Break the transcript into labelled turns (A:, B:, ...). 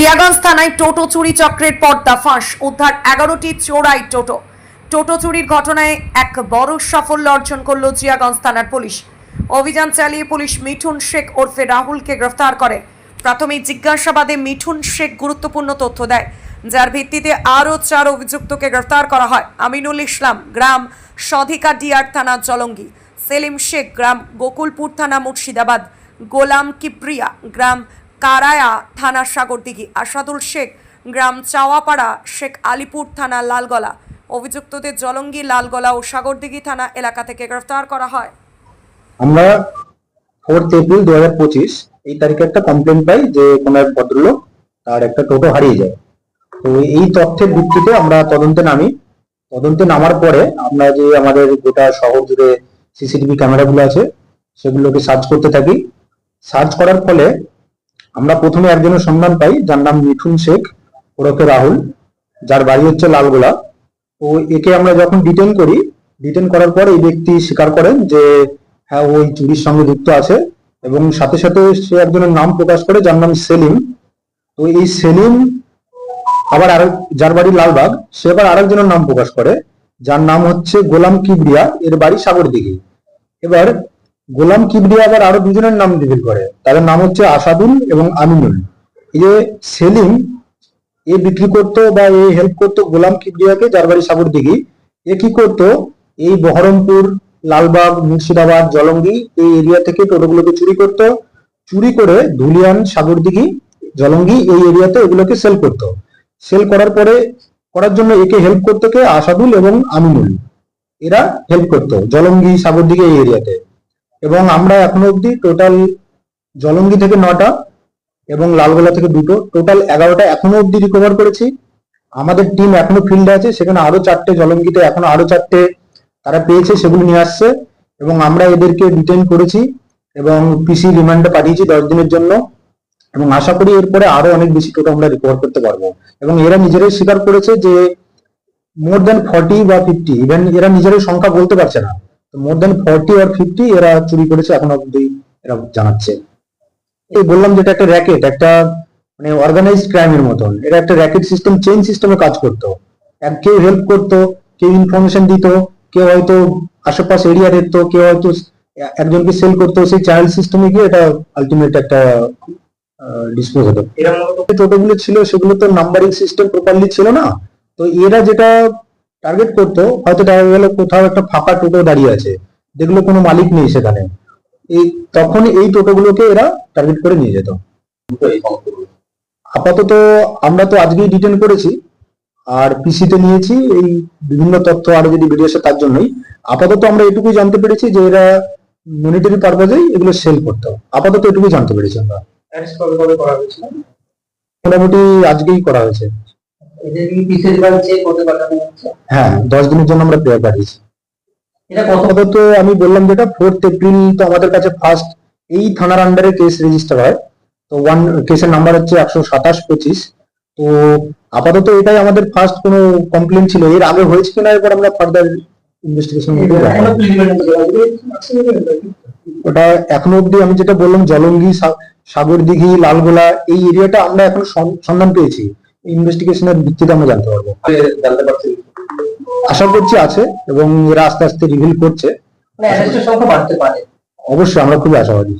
A: জিয়াগঞ্জ থানায় টোটো চুরি চক্রের পর্দা ফাঁস। উদ্ধার এগারোটি চোরাই টোটো। টোটো চুরির ঘটনায় এক বড় সাফল্য অর্জন করল জিয়াগঞ্জ থানার পুলিশ। অভিযান চালিয়ে পুলিশ মিঠুন শেখ ওরফে রাহুলকে গ্রেফতার করে। প্রাথমিক জিজ্ঞাসাবাদে মিঠুন শেখ গুরুত্বপূর্ণ তথ্য দেয়। যার ভিত্তিতে আরও চার অভিযুক্তকে গ্রেফতার করা হয়। আমিনুল ইসলাম গ্রাম সধিকা ডিয়ার থানা জলঙ্গি। সেলিম শেখ গ্রাম গোকুলপুর থানা মুর্শিদাবাদ। গোলাম কিপ্রিয়া গ্রাম কারায়া থানা সাগরদিঘি। আসাদুল শেখ গ্রাম চাওয়াপাড়া, শেখ আলিপুর থানা লালগলা। অভিযুক্তদের জলঙ্গি, লালগলা ও সাগরদিঘি থানা এলাকা থেকে গ্রেফতার করা হয়।
B: আমরা ফোর্থ এপ্রিল দু হাজার পঁচিশ। এই তারিখে একটা কমপ্লেন পাই যে কোনো এক ভদ্রলোক তার একটা টোটো হারিয়ে যায়। তো এই তথ্যের ভিত্তিতে আমরা তদন্তে নামি। তদন্তে নামার পরে আমরা যে আমাদের গোটা শহর জুড়ে সিসিটিভি ক্যামেরাগুলো আছে, সেগুলোকে সার্চ করতে থাকি। সার্চ করার ফলে আমরা প্রথমে একজনের সন্ধান পাই, যার নাম মিঠুন শেখ, ওরফে রাহুল, যার বাড়ি হচ্ছে লালগোলা। তো একে আমরা যখন ডিটেন করি ডিটেন করার পর এই ব্যক্তি স্বীকার করেন যে হ্যাঁ ওই চুরির সঙ্গে যুক্ত আছে এবং সাথে সাথে সে একজনের নাম প্রকাশ করে, যার নাম সেলিম। তো এই সেলিম আবার আরেক, যার বাড়ি লালবাগ, সে আবার আরেকজনের নাম প্রকাশ করে, যার নাম হচ্ছে গোলাম কিবরিয়া, এর বাড়ি সাগর সাগরদিঘি। এবার গোলাম কিবরিয়া আবার আরও দুজনের নাম রিভিল করে। তাদের নাম হচ্ছে আসাদুল এবং আমিনুল। এই যে সেলিম, এ বিক্রি করতো বা এ হেল্প করতো গোলাম কিবরিয়াকে যার বাড়ি সাগরদিঘি এ কি করতো? এই বহরমপুর, লালবাগ, মুর্শিদাবাদ, জলঙ্গি এই এরিয়া থেকে টোটোগুলোকে চুরি করতো। চুরি করে ধুলিয়ান সাগরদিঘি জলঙ্গি এই এরিয়াতে এগুলোকে সেল করতো। সেল করার পরে, করার জন্য একে হেল্প করতো কে? আসাদুল এবং আমিনুল। এরা হেল্প করতো, জলঙ্গি সাগরদিঘি এই এরিয়াতে এবং আমরা এখনও অব্দি টোটাল জলঙ্গি থেকে নটা এবং লালগোলা থেকে দুটো। টোটাল এগারোটা এখনও অব্দি রিকভার করেছি। আমাদের টিম এখনও ফিল্ডে আছে, সেখানে আরও চারটে জলঙ্গিতে, এখনও আরও চারটে তারা পেয়েছে, সেগুলো নিয়ে আসছে এবং আমরা এদেরকে ডিটেন করেছি এবং পিসি রিমান্ডে পাঠিয়েছি দশ দিনের জন্য এবং আশা করি এরপরে আরও অনেক বেশি টোটো আমরা রিকভার করতে পারব। এবং এরা নিজেরাই স্বীকার করেছে যে মোর দেন ফর্টি বা ফিফটি ইভেন এরা নিজেরাই সংখ্যা বলতে পারছে না। মোর দেন ফর্টি আর ফিফটি এরা চুরি করেছে এখন অব্দি এরা জানাচ্ছে। এই বললাম যেটা একটা র্যাকেট একটা মানে অর্গানাইজড ক্রাইমের মতন। এটা একটা র্যাকেট সিস্টেম চেইন সিস্টেমে কাজ করতো। কেউ হেল্প করতো কেউ ইনফরমেশন দিত কেউ হয়তো আশেপাশে এরিয়া দেখতো কেউ হয়তো একজনকে সেল করতো সেই চাইল্ড সিস্টেমে গিয়ে এটা আলটিমেট একটা ডিসপোজ হতো। এরা টোটোগুলো ছিল সেগুলো তো নাম্বারিং সিস্টেম প্রপারলি ছিল না। তো এরা যেটা টার্গেট করতো হয়তো দেখা গেল কোথাও একটা ফাঁকা টোটো দাঁড়িয়ে আছে। দেখল কোনো মালিক নেই সেখানে। এই তখন এই টোটোগুলোকে এরা টার্গেট করে নিয়ে যেত। আপাতত আমরা তো আজকেই ডিটেন করেছি আর পিসিতে নিয়েছি এই বিভিন্ন তথ্য আরও যদি বেরিয়ে আসে তার জন্যই। আপাতত আমরা এটুকুই জানতে পেরেছি যে এরা মনিটারি পারপাজেই এগুলো সেল করতো। আপাতত এটুকুই জানতে পেরেছি আমরা। মোটামুটি আজকেই করা হয়েছে। হ্যাঁ দশ দিনের জন্য আমরা প্রেয়ার পাঠিয়েছি।
C: এটা কত?
B: আপাতত আমি বললাম যেটা ফোর্থ এপ্রিল তো আমাদের কাছে ফার্স্ট এই থানার আন্ডারে কেস রেজিস্টার হয়। তো ওয়ান কেসের নাম্বার হচ্ছে একশো সাতাশ পঁচিশ। তো আপাতত এটাই আমাদের ফার্স্ট কোনো কমপ্লেন ছিল। এর আগে হয়েছে কিনা এবার আমরা ফার্দার ইনভেস্টিগেশন ওটা এখনও অব্দি আমি যেটা বললাম জলঙ্গি সা- সাগরদিঘি লালগোলা এই এরিয়াটা আমরা এখন সন্ধান পেয়েছি। ইনভেস্টিগেশনের ভিত্তিতে আমরা জানতে পারব।
C: জানতে পারছি।
B: আশা করছি আছে এবং এরা আস্তে আস্তে রিভিল করছে।
C: মানে সংখ্যা বাড়তে পারে।
B: অবশ্যই আমরা খুবই আশাবাদী।